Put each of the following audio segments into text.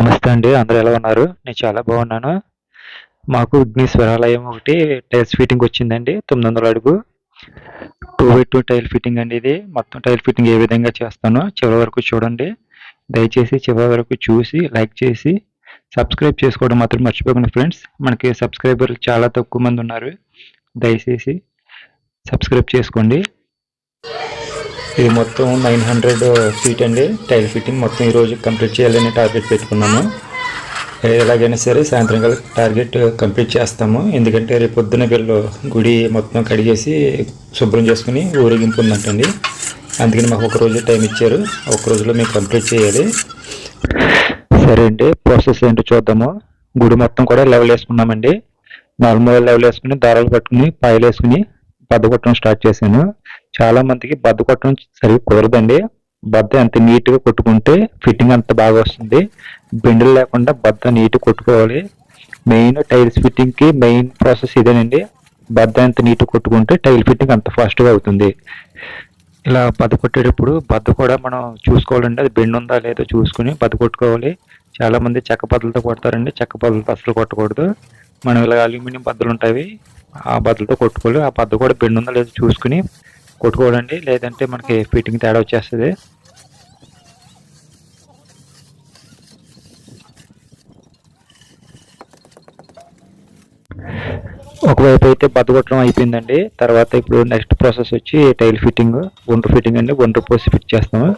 నమస్తే అండి అందరూ ఎలా ఉన్నారు? నేను చాలా బాగున్నాను. మాకు విఘ్నేశ్వరాలయం ఒకటి టైల్స్ ఫిట్టింగ్ వచ్చిందండి తొమ్మిది వందల అడుగు. Two by two tile fitting అండి ఇది. మొత్తం టైల్ ఫిట్టింగ్ ఏ విధంగా చేస్తానో చివరి వరకు చూడండి. దయచేసి చివరి వరకు చూసి లైక్ చేసి సబ్స్క్రైబ్ చేసుకోవడం మాత్రం మర్చిపోకండి ఫ్రెండ్స్. మనకి సబ్స్క్రైబర్లు చాలా తక్కువ మంది ఉన్నారు. దయచేసి సబ్స్క్రైబ్ చేసుకోండి. ఇది మొత్తం నైన్ హండ్రెడ్ ఫీట్ అండి. టైల్ ఫిట్టింగ్ మొత్తం ఈ రోజు కంప్లీట్ చేయాలని టార్గెట్ పెట్టుకున్నాము. ఎలాగైనా సరే సాయంత్రం కల్లా టార్గెట్ కంప్లీట్ చేస్తాము. ఎందుకంటే రేపు పొద్దున వీళ్ళు గుడి మొత్తం కడిగేసి శుభ్రం చేసుకుని ఊరేగింపు ఉందంటండి. అందుకని మాకు ఒక రోజు టైం ఇచ్చారు. ఒక రోజులో మేము కంప్లీట్ చేయాలి. సరే అండి ప్రాసెస్ ఏంటో చూద్దాము. గుడి మొత్తం కూడా లెవెల్ వేసుకున్నామండి. నార్మల్ లెవెల్ వేసుకుని దారాలు పట్టుకుని పాయలు వేసుకుని పద్దగొట్టడం స్టార్ట్ చేశాను. చాలా మందికి బద్ద కొట్టడం సరిగ్గా కుదరదండి. బద్ద ఎంత నీట్గా కొట్టుకుంటే ఫిట్టింగ్ అంత బాగా వస్తుంది. బెండులు లేకుండా బద్ద నీట్ కొట్టుకోవాలి. మెయిన్ టైల్స్ ఫిట్టింగ్కి మెయిన్ ప్రాసెస్ ఇదేనండి. బద్ద ఎంత నీట్ కొట్టుకుంటే టైల్ ఫిట్టింగ్ అంత ఫాస్ట్గా అవుతుంది. ఇలా బద్ద కొట్టేటప్పుడు బద్ద కూడా మనం చూసుకోవాలండి. అది బెండ్ ఉందా లేదో చూసుకుని బద్ద కొట్టుకోవాలి. చాలా మంది చెక్క బద్దలతో కొడతారండి. చెక్క బద్దలతో అసలు కొట్టకూడదు. మనం ఇలా అల్యూమినియం బద్దలు ఉంటాయి. ఆ బద్దలతో కొట్టుకోవాలి. ఆ బద్ద కూడా బెండ్ ఉందా లేదో చూసుకుని కొట్టుకోవడండి లేదంటే మనకి ఫిట్టింగ్ తేడా వచ్చేస్తుంది. ఒకవైపు అయితే బద్దగొట్టడం అయిపోయిందండి తర్వాత ఇప్పుడు నెక్స్ట్ ప్రాసెస్ వచ్చి టైల్ ఫిట్టింగ్ ఒండ్రు ఫిట్టింగ్ అండి ఒండ్రు పోసి ఫిట్ చేస్తాము.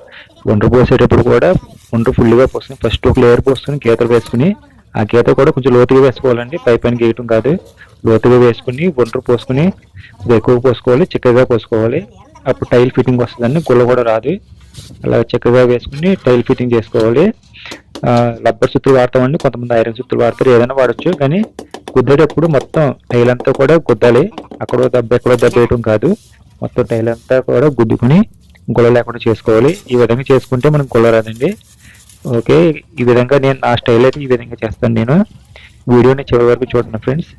ఒండ్రు పోసేటప్పుడు కూడా ఒండ్రు ఫుల్గా పోసుకుని ఫస్ట్ ఒక లేయర్ పోసుకుని గీతలు వేసుకుని ఆ గీత కూడా కొంచెం లోతుగా వేసుకోవాలండి. పై పైన గీయటం కాదు. లోతుగా వేసుకుని ఒంటరు పోసుకుని ఎక్కువ పోసుకోవాలి చిక్కగా పోసుకోవాలి. అప్పుడు టైల్ ఫిట్టింగ్ వస్తుందండి. గుల్ల కూడా రాదు. అలా చక్కగా వేసుకుని టైల్ ఫిట్టింగ్ చేసుకోవాలి. రబ్బర్ సుత్తులు వాడతామండి. కొంతమంది ఐరన్ సుత్తులు వాడతారు. ఏదైనా వాడచ్చు. కానీ గుద్దేటప్పుడు మొత్తం టైల్ అంతా కూడా గుద్దాలి. అక్కడ దెబ్బ ఎక్కడో దెబ్బ వేయటం కాదు. మొత్తం టైల్ అంతా కూడా గుద్దుకుని గుల్ల లేకుండా చేసుకోవాలి. ఈ విధంగా చేసుకుంటే మనకు గుల్ల రాదండి. ఓకే ఈ విధంగా నేను నా స్టైల్ అయితే ఈ విధంగా చేస్తాను నేను. వీడియోని చివరి వరకు చూడండి ఫ్రెండ్స్.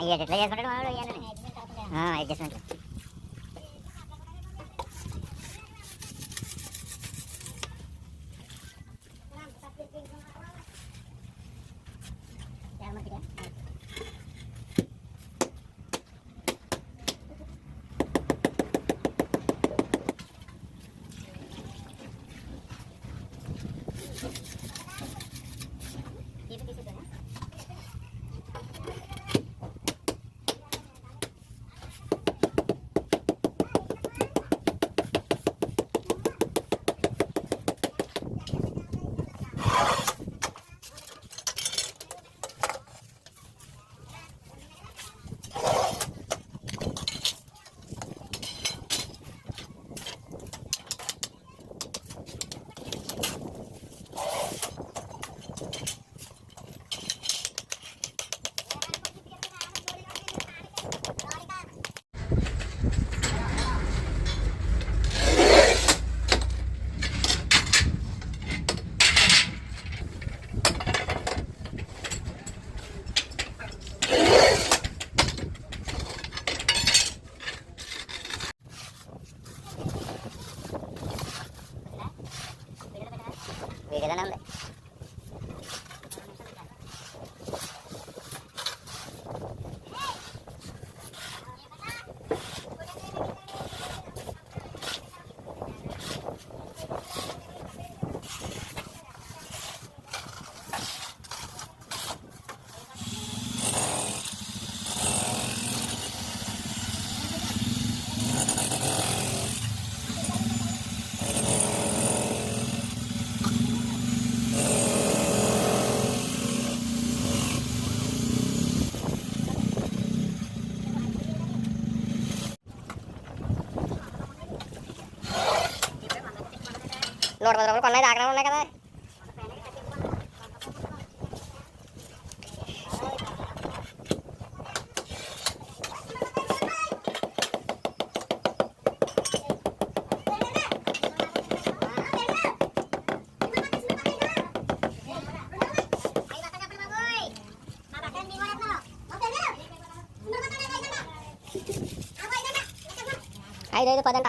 అయ్యో ఎట్లా చేసుకుంటాడు అయ్యాలని అడ్జస్ట్మెంట్ వీడియోలోనే ఉంది నూట పది రూపాయలు కొన్నాయి దాకా ఉన్నాయి కదా. ఐదు ఐదు పదంట.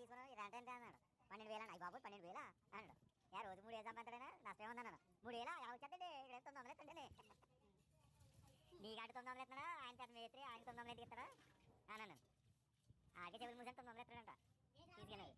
తీసుకున్నాను ఇది రెంట్ ఎంత అన్నాడు. పన్నెండు వేలు అయ్యి బాబు పన్నెండు వేలా? అన్నాడు. యా రోజు మూడు వేలు సంపాదన నష్టం ఉందన్నాను మూడు వేలా? ఎలా వచ్చేది ఇక్కడ తొమ్మిది వందలు ఎత్తండి నీ కాటి తొమ్మిది వందలు ఎత్తున్నాడా? ఆయన పెద్ద మేత్రి ఆయన తొమ్మిది వందలు ఎత్తి ఇస్తాడా? అన్నాను ఆగే చెవులు మూసాను తొమ్మిది వందలు ఎత్తాడంట. తీసుకెళ్ళి.